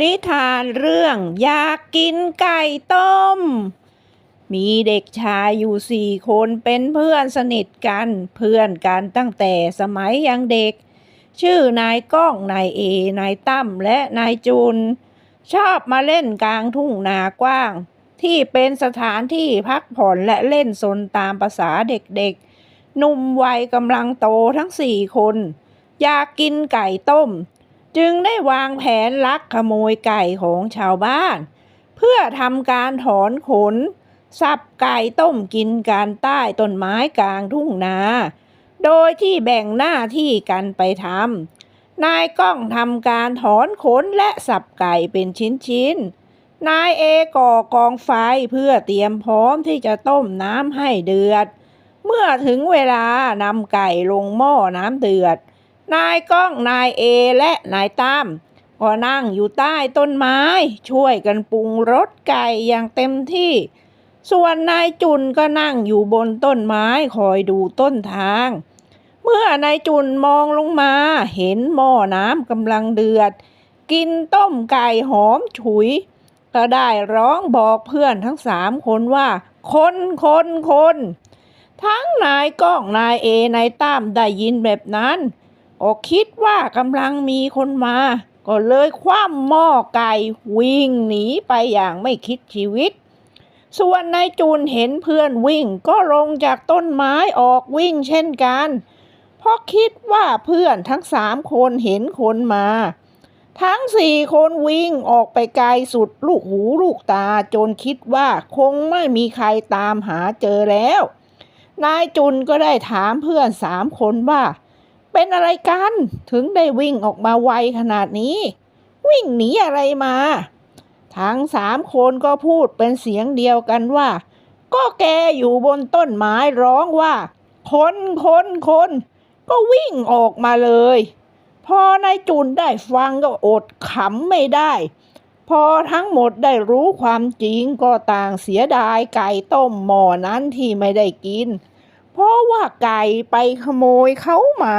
นิทานเรื่องอยากกินไก่ต้ม มีเด็กชายอยู่สี่คนเป็นเพื่อนสนิทกันเพื่อนกันตั้งแต่สมัยยังเด็ก ชื่อนายก้องนายเอนายตั้มและนายจุน ชอบมาเล่นกลางทุ่งนากว้าง ที่เป็นสถานที่พักผ่อนและเล่นสนตามภาษาเด็กๆหนุ่มวัยกำลังโตทั้งสี่คน อยากกินไก่ต้ม จึงได้วางแผนลักขโมยไก่ของชาวบ้าน เพื่อทำการถอนขน สับไก่ต้มกินการใต้ต้นไม้กลางทุ่งนา โดยที่แบ่งหน้าที่กันไปทำนายก้องทำการถอนขนและสับไก่เป็นชิ้นๆนายเอก่อกองไฟเพื่อเตรียมพร้อมที่จะต้มน้ำให้เดือด เมื่อถึงเวลานำไก่ลงหม้อน้ำเดือด นายก้องนายเอและนายตั้มก็นั่งอยู่ใต้ต้นไม้ ช่วยกันปรุงรสไก่อย่างเต็มที่ ส่วนนายจุนก็นั่งอยู่บนต้นไม้คอยดูต้นทาง เมื่อนายจุนมองลงมาเห็นหม้อน้ำกำลังเดือด กินต้มไก่หอมฉุย ก็ได้ร้องบอกเพื่อนทั้งสามคนว่า คนคนคนทั้งนายก้องนายเอนายตั้มได้ยินแบบนั้น ก็คิดว่ากำลังมีคนมา ก็เลยคว่ำหม้อไก่วิ่งหนีไปอย่างไม่คิดชีวิต ส่วนนายจูนเห็นเพื่อนวิ่งก็ลงจากต้นไม้ออกวิ่งเช่นกันเพราะคิดว่าเพื่อนทั้งสามคนเห็นคนมา ทั้งสี่คนวิ่งออกไปไกลสุดลูกหูลูกตาจนคิดว่าคงไม่มีใครตามหาเจอแล้ว นายจุนก็ได้ถามเพื่อนสามคนว่า เป็นอะไรกัน ถึงได้วิ่งออกมาไวขนาดนี้ วิ่งหนีอะไรมา ทั้งสามคนก็พูดเป็นเสียงเดียวกันว่า ก็แกอยู่บนต้นไม้ร้องว่า คนคนคนก็วิ่งออกมาเลย พอนายจุนได้ฟังก็อดขำไม่ได้ พอทั้งหมดได้รู้ความจริงก็ต่างเสียดายไก่ต้มหม้อนั้นที่ไม่ได้กิน เพราะว่าไก่ไปขโมยเขามา